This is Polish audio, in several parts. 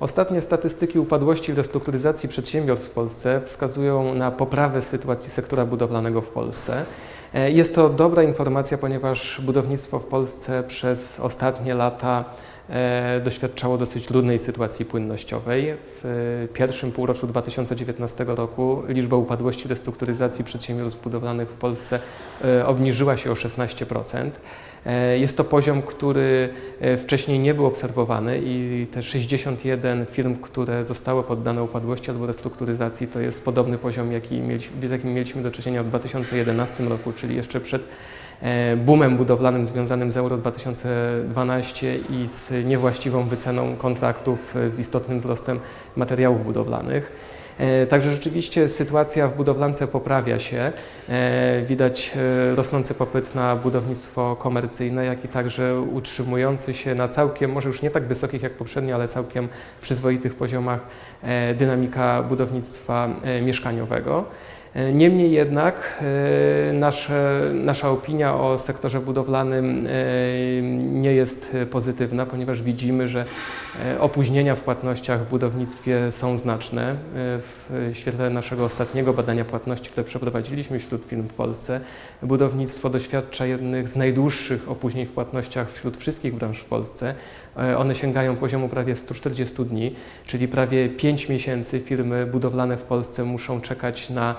Ostatnie statystyki upadłości i restrukturyzacji przedsiębiorstw w Polsce wskazują na poprawę sytuacji sektora budowlanego w Polsce. E, Jest to dobra informacja, ponieważ budownictwo w Polsce przez ostatnie lata e, doświadczało dosyć trudnej sytuacji płynnościowej. W pierwszym półroczu 2019 roku liczba upadłości restrukturyzacji przedsiębiorstw budowlanych w Polsce e, obniżyła się o 16%. E, Jest to poziom, który e, wcześniej nie był obserwowany i te 61 firm, które zostały poddane upadłości albo restrukturyzacji, to jest podobny poziom, jaki mieliśmy, z jakim mieliśmy do czynienia w 2011 roku, czyli jeszcze przed e, boomem budowlanym związanym z Euro 2012 i z niewłaściwą wyceną kontraktów z istotnym wzrostem materiałów budowlanych. E, Także rzeczywiście sytuacja w budowlance poprawia się. E, Widać e, rosnący popyt na budownictwo komercyjne, jak i także utrzymujący się na całkiem, może już nie tak wysokich jak poprzednio, ale całkiem przyzwoitych poziomach dynamika budownictwa mieszkaniowego. Niemniej jednak e, nasze, nasza opinia o sektorze budowlanym e, nie jest pozytywna, ponieważ widzimy, że e, opóźnienia w płatnościach w budownictwie są znaczne. W świetle naszego ostatniego badania płatności, które przeprowadziliśmy wśród firm w Polsce, budownictwo doświadcza jednych z najdłuższych opóźnień w płatnościach wśród wszystkich branż w Polsce. One sięgają poziomu prawie 140 dni, czyli prawie 5 miesięcy firmy budowlane w Polsce muszą czekać na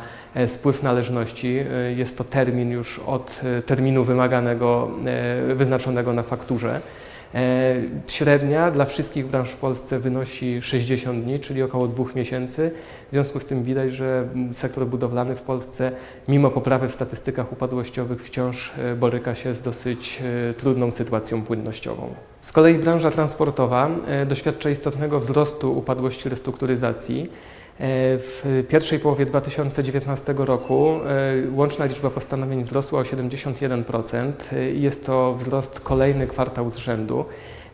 spływ należności. E, Jest to termin już od e, terminu wymaganego, e, wyznaczonego na fakturze. E, Średnia dla wszystkich branż w Polsce wynosi 60 dni, czyli około dwóch miesięcy. W związku z tym widać, że sektor budowlany w Polsce, mimo poprawy w statystykach upadłościowych, wciąż e, boryka się z dosyć e, trudną sytuacją płynnościową. Z kolei branża transportowa e, doświadcza istotnego wzrostu upadłości restrukturyzacji. E, W pierwszej połowie 2019 roku e, łączna liczba postanowień wzrosła o 71%. E, i Jest to wzrost kolejny kwartał z rzędu.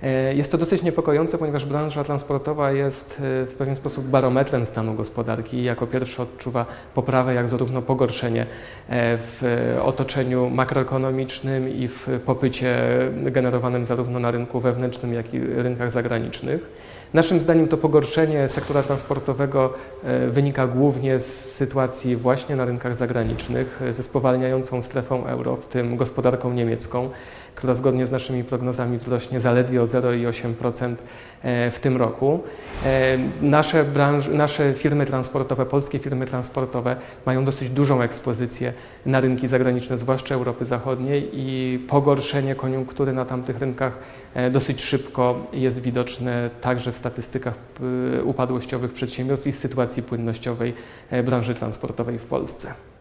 E, Jest to dosyć niepokojące, ponieważ branża transportowa jest e, w pewien sposób barometrem stanu gospodarki i jako pierwsza odczuwa poprawę, jak zarówno pogorszenie e, w otoczeniu makroekonomicznym i w popycie generowanym zarówno na rynku wewnętrznym, jak i rynkach zagranicznych. Naszym zdaniem to pogorszenie sektora transportowego wynika głównie z sytuacji właśnie na rynkach zagranicznych, ze spowalniającą strefą euro, w tym gospodarką niemiecką, która zgodnie z naszymi prognozami wzrośnie zaledwie o 0,8% e, w tym roku. E, Nasze, branż, nasze firmy transportowe, polskie firmy transportowe mają dosyć dużą ekspozycję na rynki zagraniczne, zwłaszcza Europy Zachodniej i pogorszenie koniunktury na tamtych rynkach e, dosyć szybko jest widoczne także w statystykach upadłościowych przedsiębiorstw i w sytuacji płynnościowej branży transportowej w Polsce.